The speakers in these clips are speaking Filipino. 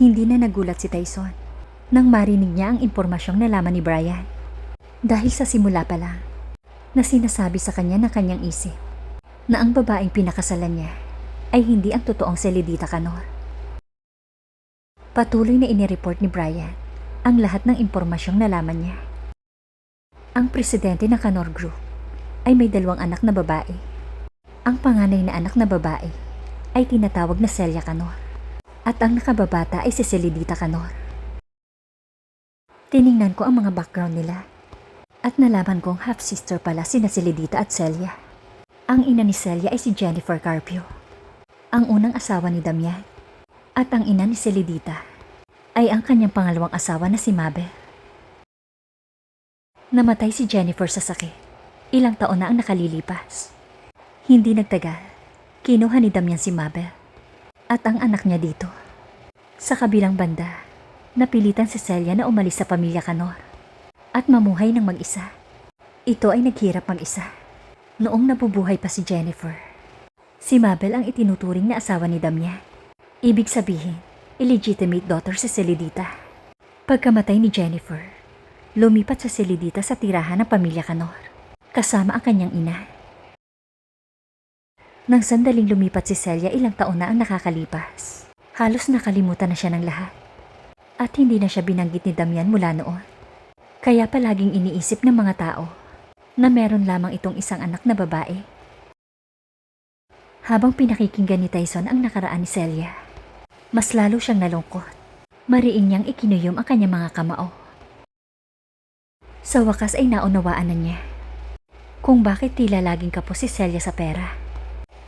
Hindi na nagulat si Tyson nang marinig niya ang impormasyong nalaman ni Brian. Dahil sa simula pa lang, na sinasabi sa kanya ng kanyang isip na ang babaeng pinakasalan niya ay hindi ang totoong Celidita Canor. Patuloy na inireport ni Brian ang lahat ng impormasyong nalaman niya. Ang presidente ng Canor Group ay may dalawang anak na babae. Ang panganay na anak na babae ay tinatawag na Celia Canor at ang nakababata ay si Celidita Canor. Tiningnan ko ang mga background nila at nalaman kong half-sister pala sina Celidita at Celia. Ang ina ni Celia ay si Jennifer Carpio, ang unang asawa ni Damian. At ang ina ni Celidita ay ang kanyang pangalawang asawa na si Mabel. Namatay si Jennifer sa sakit. Ilang taon na ang nakalilipas. Hindi nagtagal, kinuha ni Damian si Mabel at ang anak niya dito. Sa kabilang banda, napilitan si Celia na umalis sa pamilya Canor at mamuhay ng mag-isa. Ito ay naghirap mag-isa noong nabubuhay pa si Jennifer. Si Mabel ang itinuturing na asawa ni Damian. Ibig sabihin, illegitimate daughter si Celidita. Pagkamatay ni Jennifer, lumipat sa Celidita sa tirahan ng pamilya Canor, kasama ang kanyang ina. Nang sandaling lumipat si Celia ilang taon na ang nakakalipas, halos nakalimutan na siya ng lahat. At hindi na siya binanggit ni Damian mula noon. Kaya palaging iniisip ng mga tao na meron lamang itong isang anak na babae. Habang pinakikinggan ni Tyson ang nakaraan ni Celia, mas lalo siyang nalungkot. Mariin niyang ikinuyom ang kanyang mga kamao. Sa wakas ay naunawaan na niya kung bakit tila laging kapos si Celia sa pera.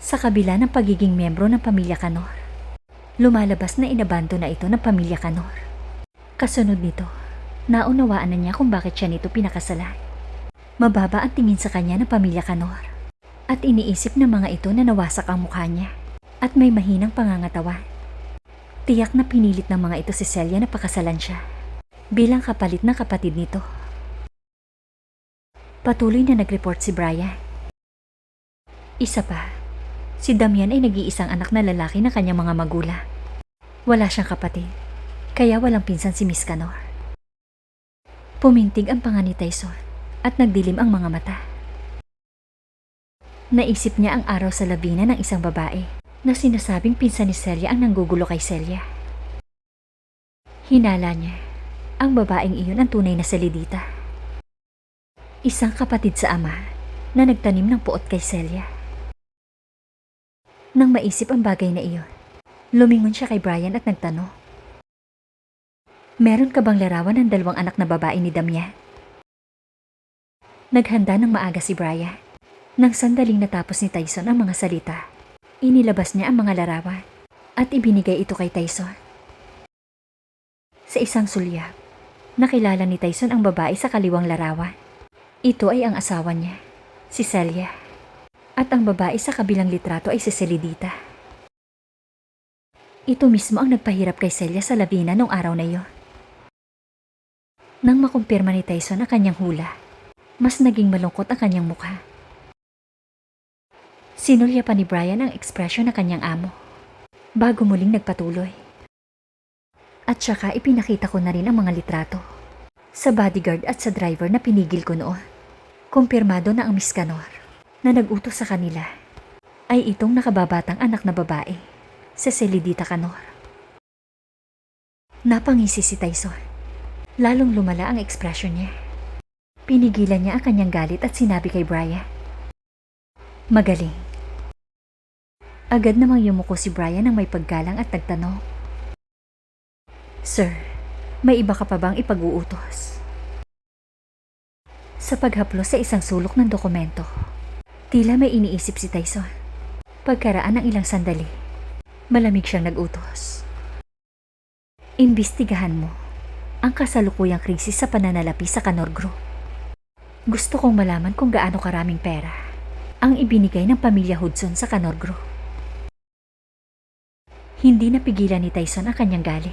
Sa kabila ng pagiging membro ng pamilya Canor, lumalabas na inabando na ito ng pamilya Canor. Kasunod nito, naunawaan na niya kung bakit siya nito pinakasalan. Mababa ang tingin sa kanya ng pamilya Canor at iniisip ng mga ito na nawasak ang mukha niya at may mahinang pangangatawan. Tiyak na pinilit ng mga ito si Celia na pakasalan siya bilang kapalit ng kapatid nito. Patuloy na nag-report si Brian. Isa pa, si Damian ay nag-iisang anak na lalaki ng kanyang mga magulang. Wala siyang kapatid, kaya walang pinsan si Miss Canor. Pumintig ang panga ni Tyson at nagdilim ang mga mata. Naisip niya ang araw sa labina ng isang babae na sinasabing pinsan ni Celia ang nanggugulo kay Celia. Hinala niya, ang babaeng iyon ang tunay na Celidita. Isang kapatid sa ama na nagtanim ng puot kay Celia. Nang maisip ang bagay na iyon, lumingon siya kay Brian at nagtanong. Meron ka bang larawan ng dalawang anak na babae ni Damian? Naghanda ng maaga si Brian. Nang sandaling natapos ni Tyson ang mga salita, inilabas niya ang mga larawan at ibinigay ito kay Tyson. Sa isang sulyap, nakilala ni Tyson ang babae sa kaliwang larawan. Ito ay ang asawa niya, si Celia. At ang babae sa kabilang litrato ay si Celidita. Ito mismo ang nagpahirap kay Celia sa labina nung araw na iyon. Nang makumpirma ni Tyson ang kanyang hula, mas naging malungkot ang kanyang mukha. Sinulya pa ni Brian ang ekspresyon ng kanyang amo bago muling nagpatuloy. At saka ipinakita ko na rin ang mga litrato sa bodyguard at sa driver na pinigil ko noon. Kumpirmado na ang Miss Canor na nag-utos sa kanila ay itong nakababatang anak na babae sa Celidita Canor. Napangisi si Tyson. Lalong lumala ang ekspresyon niya. Pinigilan niya ang kanyang galit at sinabi kay Brian. Magaling. Agad namang yumuko si Brian ng may paggalang at nagtanong. Sir, may iba ka pa bang ipag-uutos? Sa paghaplos sa isang sulok ng dokumento, tila may iniisip si Tyson. Pagkaraan ng ilang sandali, malamig siyang nag-utos. Imbestigahan mo ang kasalukuyang krisis sa pananalapi sa Canor Group. Gusto kong malaman kung gaano karaming pera ang ibinigay ng pamilya Hudson sa Canor Group. Hindi napigilan ni Tyson ang kanyang gali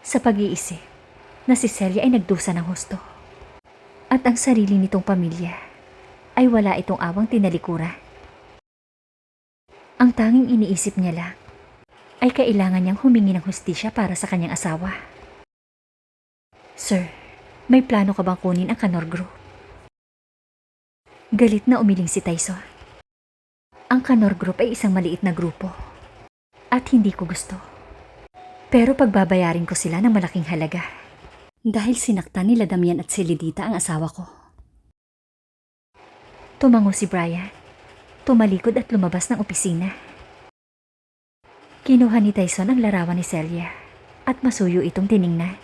sa pag-iisip na si Celia ay nagdusa ng husto. At ang sarili nitong pamilya ay wala itong awang tinalikuran. Ang tanging iniisip niya lang ay kailangan niyang humingi ng hustisya para sa kanyang asawa. Sir, may plano ka bang kunin ang Kanor Group? Galit na umiling si Tyson. Ang Kanor Group ay isang maliit na grupo. At hindi ko gusto. Pero pagbabayarin ko sila ng malaking halaga. Dahil sinaktan nila Damian at si Lidita ang asawa ko. Tumango si Brian. Tumalikod at lumabas ng opisina. Kinuha ni Tyson ang larawan ni Celia at masuyo itong tiningnan.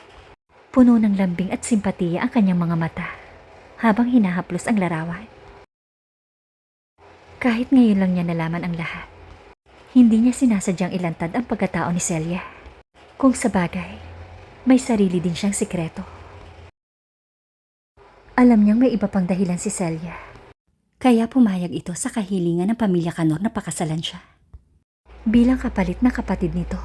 Puno ng lambing at simpatiya ang kanyang mga mata habang hinahaplos ang larawan. Kahit ngayon lang niya nalaman ang lahat, hindi niya sinasadyang ilantad ang pagkatao ni Celia. Kung sa bagay, may sarili din siyang sikreto. Alam niyang may iba pang dahilan si Celia. Kaya pumayag ito sa kahilingan ng pamilya Kanor na pakasalan siya. Bilang kapalit na kapatid nito.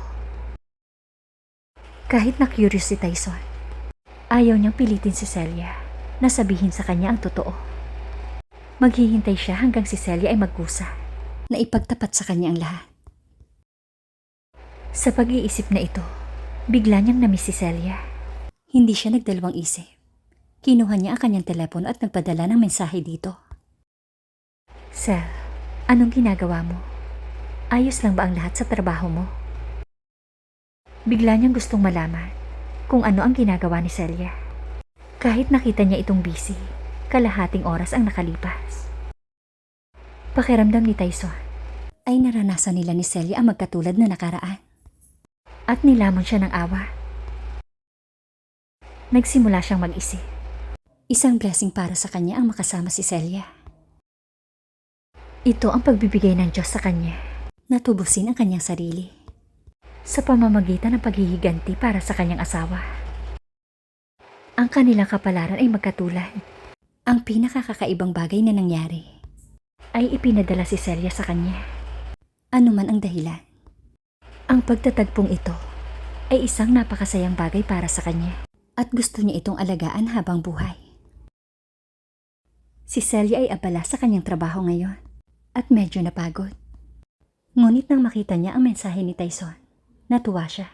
Kahit na curious si Tyson, ayaw niyang pilitin si Celia na sabihin sa kanya ang totoo. Maghihintay siya hanggang si Celia ay magkusa na ipagtapat sa kanya ang lahat. Sa pag-iisip na ito, bigla niyang namiss si Celia. Hindi siya nagdalawang isip. Kinuha niya ang kanyang telepono at nagpadala ng mensahe dito. Sel, anong ginagawa mo? Ayos lang ba ang lahat sa trabaho mo? Bigla niyang gustong malaman kung ano ang ginagawa ni Celia. Kahit nakita niya itong busy, kalahating oras ang nakalipas. Pakiramdam ni Tyson ay naranasan nila ni Celia ang magkatulad na nakaraan. At nilamon siya ng awa. Nagsimula siyang mag-isip. Isang blessing para sa kanya ang makasama si Celia. Ito ang pagbibigay ng Diyos sa kanya na tubusin ang kanyang sarili sa pamamagitan ng paghihiganti para sa kanyang asawa. Ang kanilang kapalaran ay magkatulad. Ang pinakakakaibang bagay na nangyari ay ipinadala si Celia sa kanya. Ano man ang dahilan. Ang pagtatagpong ito ay isang napakasayang bagay para sa kanya at gusto niya itong alagaan habang buhay. Si Celia ay abala sa kanyang trabaho ngayon at medyo napagod. Ngunit nang makita niya ang mensahe ni Tyson, natuwa siya.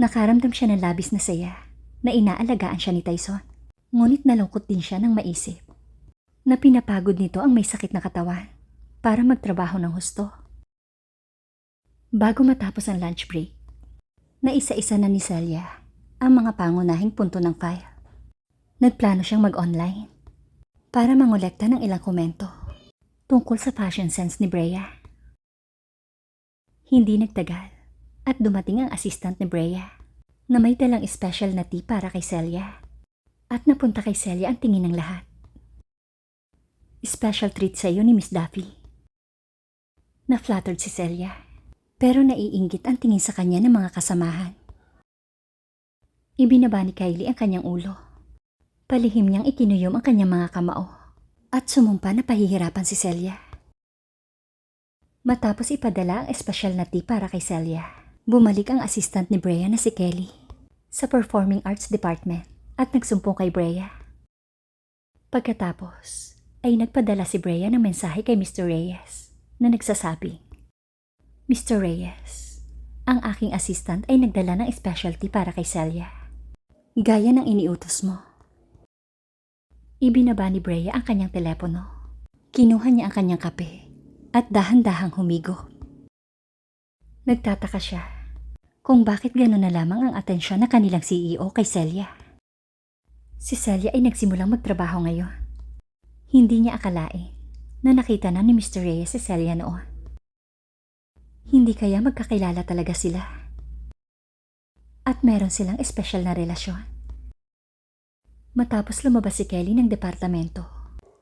Nakaramdam siya ng labis na saya na inaalagaan siya ni Tyson. Ngunit nalungkot din siya nang maisip na pinapagod nito ang may sakit na katawan para magtrabaho ng husto. Bago matapos ang lunch break, naisa-isa na ni Celia ang mga pangunahing punto ng file. Nagplano siyang mag-online para mangolekta ng ilang komento tungkol sa fashion sense ni Brea. Hindi nagtagal at dumating ang assistant ni Brea na may dalang special na tea para kay Celia. At napunta kay Celia ang tingin ng lahat. Special treat sa iyo ni Miss Duffy. Na-flattered si Celia, pero naiinggit ang tingin sa kanya ng mga kasamahan. Ibinaba ni Kylie ang kanyang ulo. Palihim niyang ikinuyom ang kanyang mga kamao at sumumpa na pahihirapan si Celia. Matapos ipadala ang espesyal na tea para kay Celia, bumalik ang assistant ni Brea na si Kelly sa Performing Arts Department at nagsumpong kay Brea. Pagkatapos, ay nagpadala si Brea ng mensahe kay Mr. Reyes na nagsasabi, Mr. Reyes, ang aking assistant ay nagdala ng specialty para kay Celia. Gaya ng iniutos mo. Ibinaba ni Brea ang kanyang telepono. Kinuha niya ang kanyang kape at dahan-dahang humigo. Nagtataka siya kung bakit gano'n na lamang ang atensyon ng kanilang CEO kay Celia. Si Celia ay nagsimulang magtrabaho ngayon. Hindi niya akalain na nakita na ni Mr. Reyes si Celia noon. Hindi kaya magkakilala talaga sila. At meron silang espesyal na relasyon. Matapos lumabas si Kelly ng departamento,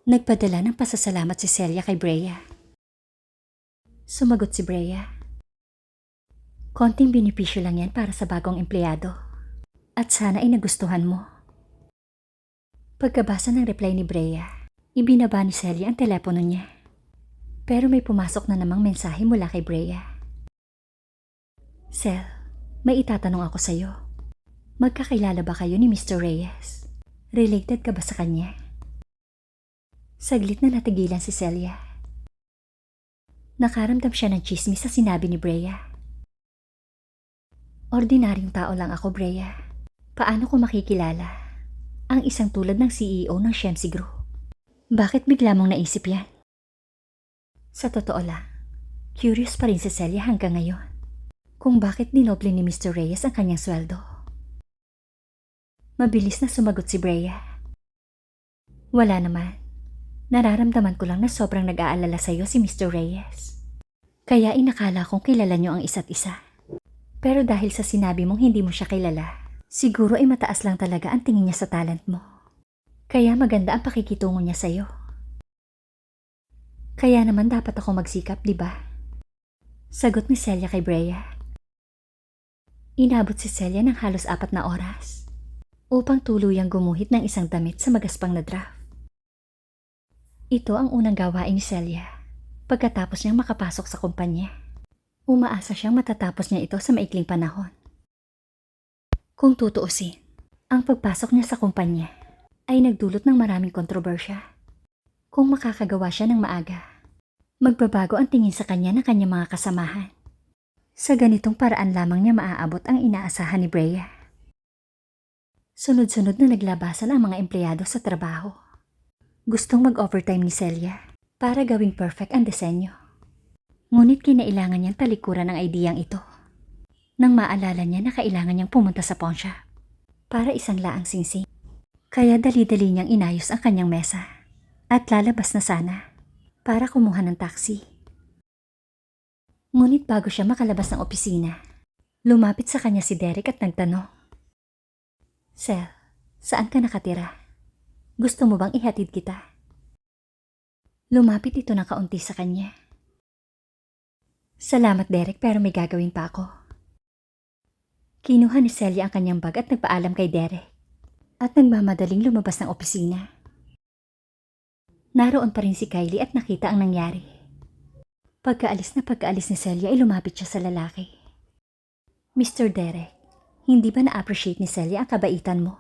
nagpadala ng pasasalamat si Celia kay Brea. Sumagot si Brea. Konting benepisyo lang yan para sa bagong empleyado. At sana ay nagustuhan mo. Pagkabasa ng reply ni Brea, ibinaba ni Celia ang telepono niya. Pero may pumasok na namang mensahe mula kay Brea. Cel, may itatanong ako sa'yo. Magkakilala ba kayo ni Mr. Reyes? Related ka ba sa kanya? Saglit na natigilan si Celia. Nakaramdam siya ng chismis sa sinabi ni Brea. Ordinaryong tao lang ako, Brea. Paano ko makikilala ang isang tulad ng CEO ng Shemsi Group? Bakit bigla mong naisip yan? Sa totoo lang, curious pa rin si Celia hanggang ngayon kung bakit dinoble ni Mr. Reyes ang kanyang sweldo. Mabilis na sumagot si Brea. Wala naman. Nararamdaman ko lang na sobrang nag-aalala sa'yo si Mr. Reyes. Kaya inakala kong kilala niyo ang isa't isa. Pero dahil sa sinabi mong hindi mo siya kilala, siguro ay mataas lang talaga ang tingin niya sa talent mo. Kaya maganda ang pakikitungo niya sa'yo. Kaya naman dapat ako magsikap, di ba? Sagot ni Celia kay Brea. Inabot si Celia ng halos apat na oras upang tuluyang gumuhit ng isang damit sa magaspang na draft. Ito ang unang gawain ni Celia pagkatapos niyang makapasok sa kumpanya. Umaasa siyang matatapos niya ito sa maikling panahon. Kung tutuusin, ang pagpasok niya sa kumpanya ay nagdulot ng maraming kontrobersya. Kung makakagawa siya ng maaga, magbabago ang tingin sa kanya ng kanyang mga kasamahan. Sa ganitong paraan lamang niya maaabot ang inaasahan ni Brea. Sunod-sunod na naglabasan ang mga empleyado sa trabaho. Gustong mag-overtime ni Celia para gawing perfect ang disenyo. Ngunit kinailangan niyang talikuran ang ideyang ito. Nang maalala niya na kailangan niyang pumunta sa pawn para isang laang singsing. Kaya dali-dali niyang inayos ang kanyang mesa at lalabas na sana para kumuha ng taxi. Ngunit bago siya makalabas ng opisina, lumapit sa kanya si Derek at nagtanong. Sel, saan ka nakatira? Gusto mo bang ihatid kita? Lumapit ito ng kaunti sa kanya. Salamat Derek pero may gagawin pa ako. Kinuha ni Celia ang kanyang bag at nagpaalam kay Derek at nagmamadaling lumabas ng opisina. Naroon pa rin si Kylie at nakita ang nangyari. Pagkaalis na pagkaalis ni Celia ay lumapit siya sa lalaki. Mr. Derek, hindi ba na-appreciate ni Celia ang kabaitan mo?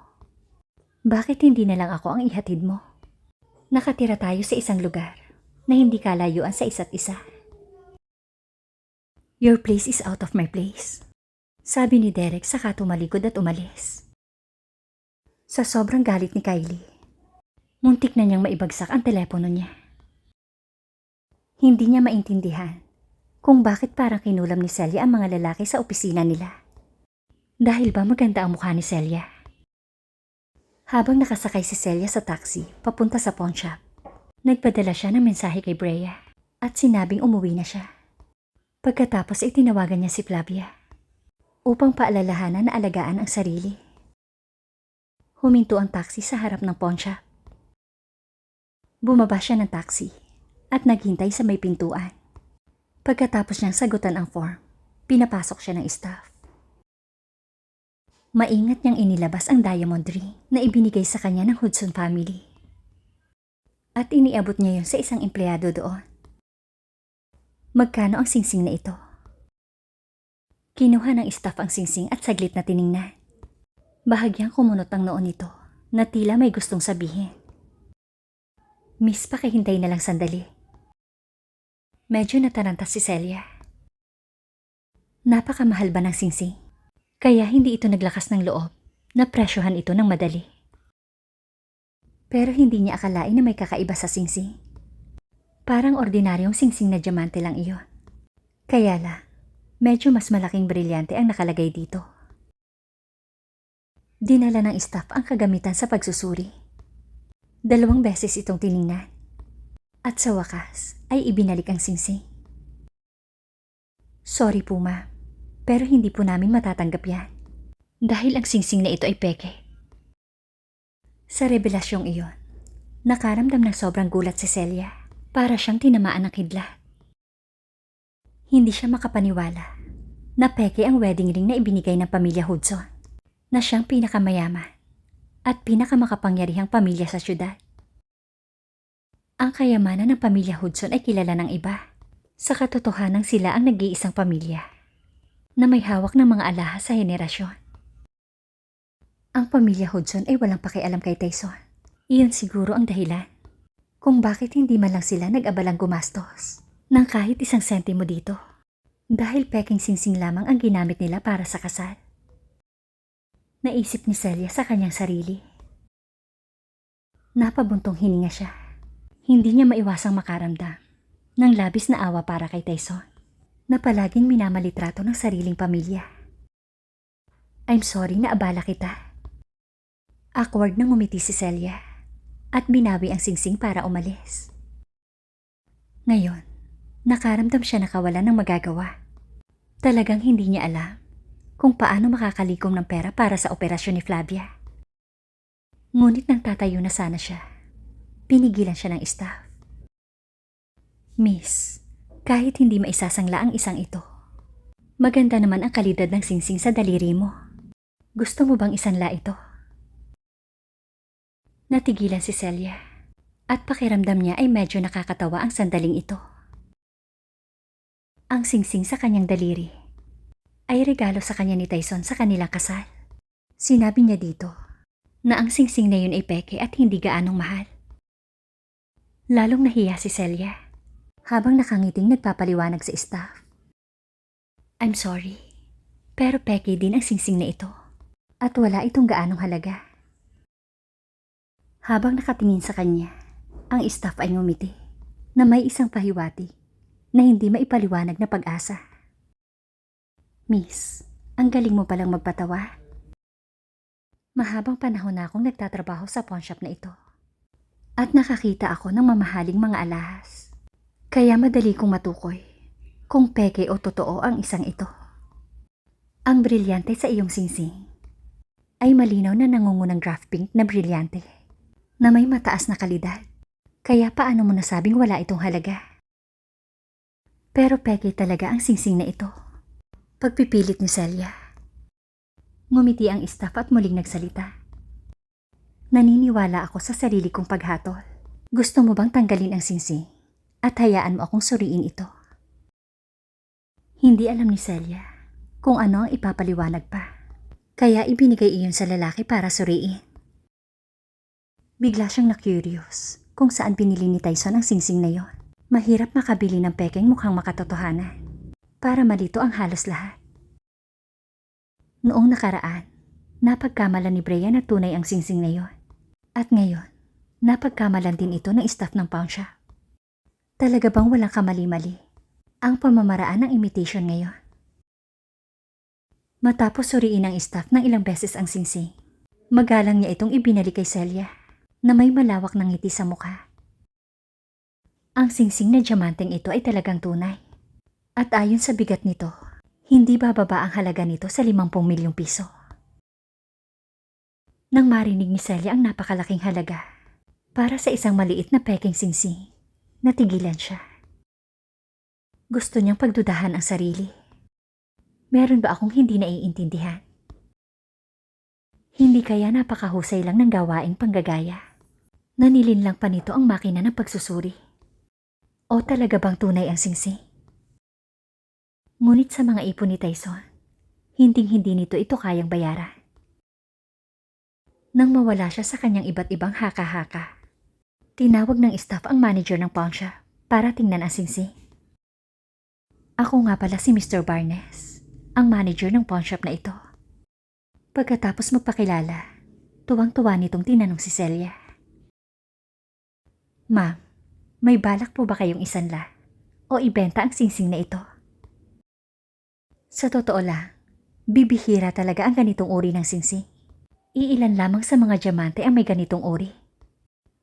Bakit hindi na lang ako ang ihatid mo? Nakatira tayo sa isang lugar na hindi kalayuan sa isa't isa. Your place is out of my place. Sabi ni Derek saka tumalikod at umalis. Sa sobrang galit ni Kylie, muntik na niyang maibagsak ang telepono niya. Hindi niya maintindihan kung bakit parang kinulam ni Celia ang mga lalaki sa opisina nila. Dahil ba maganda ang mukha ni Celia? Habang nakasakay si Celia sa taxi papunta sa pawn shop, nagpadala siya ng mensahe kay Brea at sinabing umuwi na siya. Pagkatapos ay tinawagan niya si Flavia upang paalalahanan na alagaan ang sarili. Huminto ang taxi sa harap ng pawn shop. Bumaba siya ng taxi at naghintay sa may pintuan. Pagkatapos niyang sagutan ang form, pinapasok siya ng staff. Maingat niyang inilabas ang diamond ring na ibinigay sa kanya ng Hudson family. At iniabot niya yun sa isang empleyado doon. Magkano ang singsing na ito? Kinuha ng staff ang singsing at saglit na tiningnan. Bahagyang kumunot ang noon nito na tila may gustong sabihin. Miss, pakihintay na lang sandali. Medyo nataranta si Celia. Napakamahal ba ng singsing? Kaya hindi ito naglakas ng loob na presyohan ito ng madali. Pero hindi niya akalain na may kakaiba sa singsing. Parang ordinaryong singsing na diamante lang iyon. Kaya la, medyo mas malaking brilyante ang nakalagay dito. Dinala ng staff ang kagamitan sa pagsusuri. Dalawang beses itong tiningnan. At sa wakas ay ibinalik ang singsing. Sorry po ma, pero hindi po namin matatanggap yan. Dahil ang singsing na ito ay peke. Sa revelasyong iyon, nakaramdam ng sobrang gulat si Celia para siyang tinamaan ng kidlat. Hindi siya makapaniwala na peke ang wedding ring na ibinigay ng pamilya Hudson na siyang pinakamayaman at pinakamakapangyarihang pamilya sa syudad. Ang kayamanan ng pamilya Hudson ay kilala ng iba. Sa katotohanan sila ang nag-iisang pamilya na may hawak ng mga alahas sa henerasyon. Ang pamilya Hudson ay walang pakialam kay Tyson. Iyon siguro ang dahilan kung bakit hindi man lang sila nag-abalang gumastos ng kahit isang sentimo dito. Dahil peking singsing lamang ang ginamit nila para sa kasal. Naisip ni Celia sa kanyang sarili. Napabuntong hininga siya. Hindi niya maiwasang makaramdam ng labis na awa para kay Tyson na palaging minamalitrato ng sariling pamilya. I'm sorry na abala kita. Awkward nang umiti si Celia at binawi ang singsing para umalis. Ngayon, nakaramdam siya na kawalan ng magagawa. Talagang hindi niya alam kung paano makakalikom ng pera para sa operasyon ni Flavia. Ngunit nang tatayo na sana siya, pinigilan siya ng staff. Miss, kahit hindi maisasangla ang isang ito, maganda naman ang kalidad ng singsing sa daliri mo. Gusto mo bang isanla ito? Natigilan si Celia at pakiramdam niya ay medyo nakakatawa ang sandaling ito. Ang singsing sa kanyang daliri ay regalo sa kanya ni Tyson sa kanilang kasal. Sinabi niya dito na ang singsing na yun ay peke at hindi gaanong mahal. Lalong nahiya si Celia habang nakangiting nagpapaliwanag sa staff. I'm sorry, pero peke din ang singsing na ito at wala itong gaanong halaga. Habang nakatingin sa kanya, ang staff ay ngumiti na may isang pahiwati na hindi maipaliwanag na pag-asa. Miss, ang galing mo palang magpatawa. Mahabang panahon na akong nagtatrabaho sa pawn shop na ito. At nakakita ako ng mamahaling mga alahas. Kaya madali kong matukoy kung peke o totoo ang isang ito. Ang brilyante sa iyong singsing ay malinaw na nangungunang graph pink na brilyante na may mataas na kalidad. Kaya paano mo nasabing wala itong halaga? Pero peke talaga ang singsing na ito. Pagpipilit ni Celia. Ngumiti ang staff at muling nagsalita. Naniniwala ako sa sarili kong paghatol. Gusto mo bang tanggalin ang singsing at hayaan mo akong suriin ito? Hindi alam ni Celia kung ano ang ipapaliwanag pa. Kaya ibinigay iyon sa lalaki para suriin. Bigla siyang na-curious kung saan binili ni Tyson ang singsing na yon. Mahirap makabili ng pekeng mukhang makatotohanan para malito ang halos lahat. Noong nakaraan, napagkamalan ni Brea na tunay ang singsing na yon. At ngayon, napagkamalan din ito ng staff ng pawn shop. Talaga bang walang kamali-mali ang pamamaraan ng imitation ngayon? Matapos suriin ng staff ng ilang beses ang singsing, magalang niya itong ibinalik kay Celia na may malawak ng ngiti sa mukha. Ang singsing na diamanteng ito ay talagang tunay. At ayon sa bigat nito, hindi bababa ang halaga nito sa 50 milyong piso. Nang marinig ni Celia ang napakalaking halaga para sa isang maliit na peking singsing, natigilan siya. Gusto niyang pagdudahan ang sarili. Meron ba akong hindi naiintindihan? Hindi kaya napakahusay lang ng gawaing panggagaya? Nanilin lang pa nito ang makina ng pagsusuri. O talaga bang tunay ang singsing? Ngunit sa mga ipon ni Tyson, hinding-hindi nito ito kayang bayaran. Nang mawala siya sa kanyang iba't ibang haka-haka, tinawag ng staff ang manager ng pawn para tingnan ang singsing. Ako nga pala si Mr. Barnes, ang manager ng pawn shop na ito. Pagkatapos magpakilala, tuwang-tuwa nitong tinanong si Celia. Ma'am, may balak po ba kayong isanla o ibenta ang singsing na ito? Sa totoo lang, bibihira talaga ang ganitong uri ng singsing. Iilan lamang sa mga diamante ang may ganitong uri.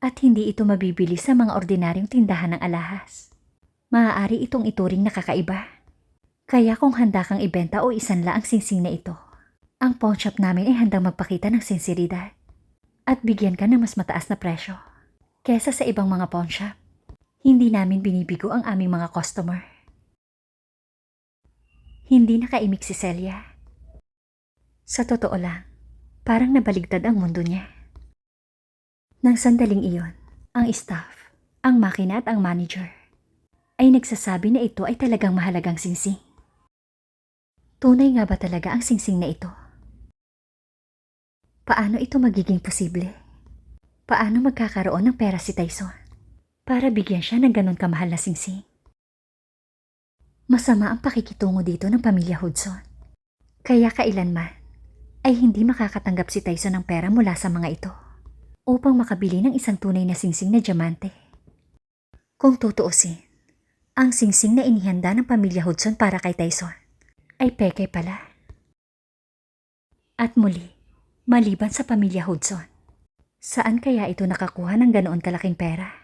At hindi ito mabibili sa mga ordinaryong tindahan ng alahas. Maaari itong ituring nakakaiba. Kaya kung handa kang ibenta o isanla ang singsing na ito, ang pawn shop namin ay handang magpakita ng sinseridad at bigyan ka ng mas mataas na presyo kesa sa ibang mga pawn shop. Hindi namin binibigo ang aming mga customer. Hindi nakaimik si Celia. Sa totoo lang, parang nabaligtad ang mundo niya. Nang sandaling iyon, ang staff, ang makina at ang manager ay nagsasabi na ito ay talagang mahalagang singsing. Tunay nga ba talaga ang singsing na ito? Paano ito magiging posible? Paano magkakaroon ng pera si Tyson para bigyan siya ng ganon kamahal na singsing? Masama ang pakikitungo dito ng pamilya Hudson. Kaya kailanman, ay hindi makakatanggap si Tyson ng pera mula sa mga ito upang makabili ng isang tunay na singsing na diamante. Kung tutuusin, ang singsing na inihanda ng pamilya Hudson para kay Tyson ay peke pala. At muli, maliban sa pamilya Hudson, saan kaya ito nakakuha ng ganoon kalaking pera?